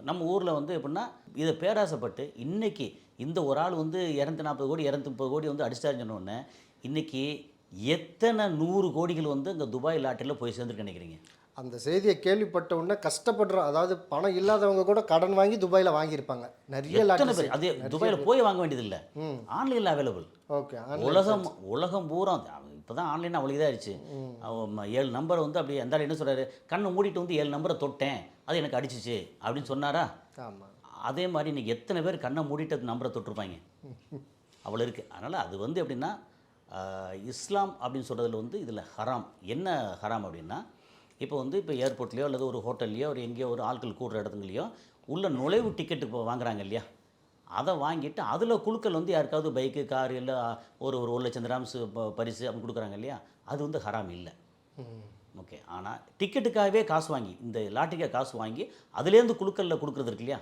நம்ம ஊரில் வந்து எப்படின்னா இதை பேராசைப்பட்டு இன்னைக்கு இந்த ஒரு ஆள் வந்து இரநூத்தி நாற்பது கோடி இரநூத்தி முப்பது கோடி வந்து அடிச்சிட்டாருன்னு சொன்ன உடனே இன்னைக்கு எத்தனை நூறு கோடிகள் வந்து இந்த துபாய் லாட்டரியில் போய் சேர்ந்துருக்கு நினைக்கிறீங்க? அந்த செய்தியை கேள்விப்பட்ட உடனே கஷ்டப்படுறோம் அதாவது பணம் இல்லாதவங்க கூட கடன் வாங்கி துபாயில் வாங்கியிருப்பாங்க. நிறைய பேர்? அது துபாயில் போய் வாங்க வேண்டியதில்லை. ஆன்லைனில் அவைலபிள் ஓகே உலகம் உலகம் பூரா இப்போ தான் ஆன்லைன் அவளுக்கு இதாகிடுச்சு ஏழு நம்பர் வந்து அப்படி அந்த என்ன சொல்கிறாரு கண்ணை மூடிட்டு வந்து ஏழு நம்பரை தொட்டேன். அது எனக்கு அடிச்சிச்சு அப்படின்னு சொன்னாரா? ஆமாம் அதே மாதிரி இன்னைக்கு எத்தனை பேர் கண்ணை மூடிட்டு நம்பரை தொட்டிருப்பாங்க. அவ்வளோ இருக்குது அதனால் அது வந்து எப்படின்னா இஸ்லாம் அப்படின்னு சொல்கிறதுல வந்து இதில் ஹராம். என்ன ஹராம் அப்படின்னா இப்போ வந்து இப்போ ஏர்போர்ட்லேயோ அல்லது ஒரு ஹோட்டல்லையோ ஒரு எங்கேயோ ஒரு ஆட்கள் கூடுற இடத்துங்களையோ உள்ள நுழைவு டிக்கெட்டு இப்போ வாங்குறாங்க இல்லையா? அதை வாங்கிட்டு அதில் குழுக்கள் வந்து யாருக்காவது பைக்கு காரு இல்லை ஒரு ஒரு ஒரு லட்சம் கிராம்ஸ் பரிசு அப்படி கொடுக்குறாங்க இல்லையா? அது வந்து ஹராம் இல்லை. ஓகே ஆனால் டிக்கெட்டுக்காகவே காசு வாங்கி இந்த லாட்டரிக்காக காசு வாங்கி அதுலேருந்து குழுக்களில் கொடுக்குறது இருக்கு இல்லையா?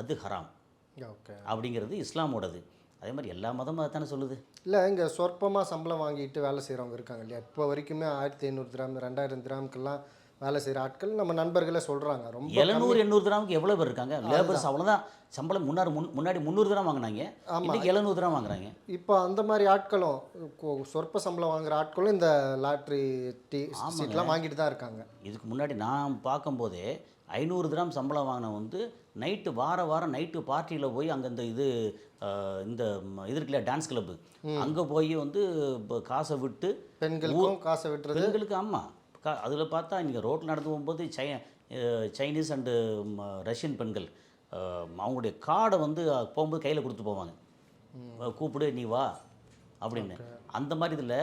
அது ஹராம். ஓகே அப்படிங்கிறது இஸ்லாமோடது. அதே மாதிரி எல்லா மதமும் அதானே சொல்லுது? இல்லை இங்கே சொற்பமாக சம்பளம் வாங்கிட்டு வேலை செய்கிறவங்க இருக்காங்க இல்லையா? இப்போ வரைக்குமே ஆயிரத்தி ஐநூறு கிராம் ரெண்டாயிரம் கிராமுக்கெல்லாம் வேலை செய்கிற ஆட்கள் நம்ம நண்பர்களே சொல்கிறாங்க ரொம்ப எழுநூறு எண்ணூறு கிராமுக்கு எவ்வளோ பேர் இருக்காங்க? லேபர்ஸ் அவ்வளோதான் சம்பளம் முன்னாடி முன் முன்னாடி முந்நூறு கிராம் வாங்கினாங்க. இன்னைக்கு எழுநூறு கிராம் வாங்குறாங்க. இப்போ அந்த மாதிரி ஆட்களும் சொற்ப சம்பளம் வாங்குற ஆட்களும் இந்த லாட்ரி டி சீட்லாம் வாங்கிட்டு தான் இருக்காங்க. இதுக்கு முன்னாடி நான் பார்க்கும்போதே ஐநூறு கிராம் சம்பளம் வாங்கின வந்து நைட்டு வார வாரம் நைட்டு பார்ட்டியில் போய் அங்கே இந்த இது இந்த இது இருக்குல்ல டான்ஸ் கிளப்பு. அங்கே போய் வந்து காசை விட்டு பெண்களுக்கும் காசை விட்டுறது. பெண்களுக்கு ஆமாம் கா அதில் பார்த்தா நீங்கள் ரோட்டில் நடந்து போகும்போது சை சைனீஸ் அண்டு ரஷ்யன் பெண்கள் அவங்களுடைய கார்டை வந்து போகும்போது கையில் கொடுத்து போவாங்க. கூப்பிடு நீ வா அப்படின்னு. அந்த மாதிரி இதில்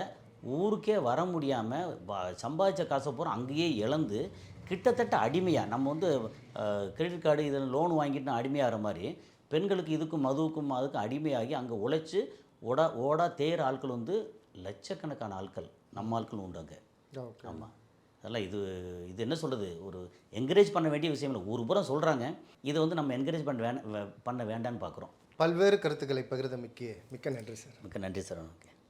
ஊருக்கே வர முடியாமல் சம்பாதிச்ச காசை பூரா அங்கேயே இழந்து கிட்டத்தட்ட அடிமையாக நம்ம வந்து கிரெடிட் கார்டு இதில் லோன் வாங்கிட்டு அடிமையாகிற மாதிரி பெண்களுக்கு இதுக்கும் மதுவுக்கும் அதுக்கும் அடிமையாகி அங்கே உழைச்சி ஓடா ஓடா தேர் ஆட்கள் வந்து லட்சக்கணக்கான ஆட்கள் நம்ம ஆட்கள் உண்டு அங்கே. ஆமாம் அதெல்லாம் இது இது என்ன சொல்கிறது ஒரு என்கரேஜ் பண்ண வேண்டிய விஷயம் இல்லை. ஒரு புறம் சொல்கிறாங்க இதை வந்து நம்ம என்கரேஜ் பண்ண வேண பண்ண வேண்டான்னு பார்க்குறோம். பல்வேறு கருத்துக்களை பகிர்ந்தமைக்கு மிக்க நன்றி சார். மிக்க நன்றி சார். உனக்கு